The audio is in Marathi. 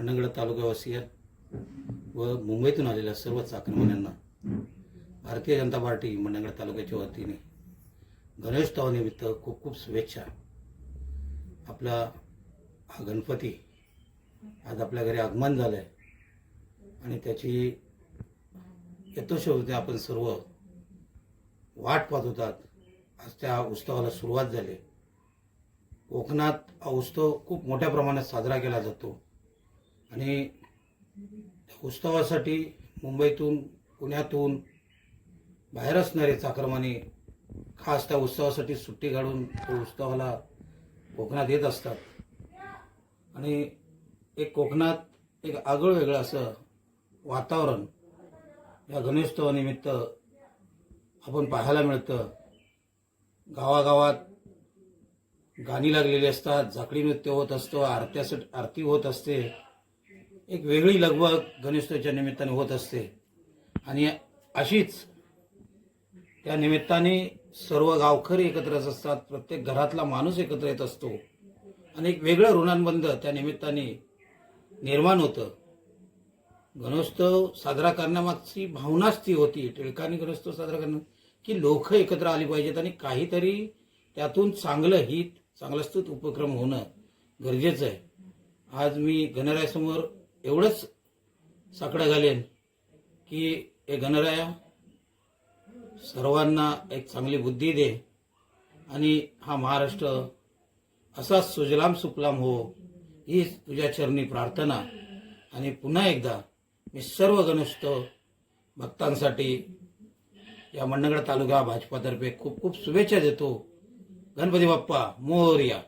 मंडणगड तालुकावासीय व मुंबईतून आलेल्या सर्व चाकरमान्यांना भारतीय जनता पार्टी मंडणगड तालुक्याच्या वतीने गणेशोत्सवानिमित्त खूप खूप शुभेच्छा. आपला हा गणपती आज आपल्या घरी आगमन झालं आहे आणि त्याची यथोशोधते आपण सर्व वाट पाहत होतात. आज त्या उत्सवाला सुरुवात झाली. कोकणात हा उत्सव खूप मोठ्या प्रमाणात साजरा केला जातो. आणि उत्सवासाठी मुंबईतून पुण्यातून बाहेर असणारे चाकरमाने खास त्या उत्सवासाठी सुट्टी काढून तो उत्सवाला कोकणात येत असतात. आणि एक कोकणात एक आगळं वेगळं असं वातावरण या गणेशोत्सवानिमित्त आपण पाहायला मिळतं. गावागावात गाणी लागलेली असतात झाकडी नृत्य होत असतं आरत्यासाठी आरती होत असते. एक वेगळी लगबग गणेशोत्सवाच्या निमित्ताने होत असते. आणि अशीच त्या निमित्ताने सर्व गावकरी एकत्रच असतात. प्रत्येक घरातला माणूस एकत्र येत असतो. आणि एक वेगळं ऋणानुबंध त्या निमित्ताने निर्माण होतं. गणोत्सव साजरा करण्यामागची भावनाच ती होती. टिळकांनी गणोत्सव साजरा करणं की लोक एकत्र आली पाहिजेत आणि काहीतरी त्यातून चांगलं हित चांगलं स्तुत उपक्रम होणं गरजेचं आहे. आज मी गणरायासमोर एवढंच साकडं घालेन की हे गणराया सर्वांना एक चांगली बुद्धी दे आणि हा महाराष्ट्र असाच सुजलाम सुफलाम हो ही तुझ्या चरणी प्रार्थना. आणि पुन्हा एकदा मी सर्व गणेशत भक्तांसाठी या मंडगड तालुका भाजपातर्फे खूप खूप शुभेच्छा देतो. गणपती बाप्पा मोरया.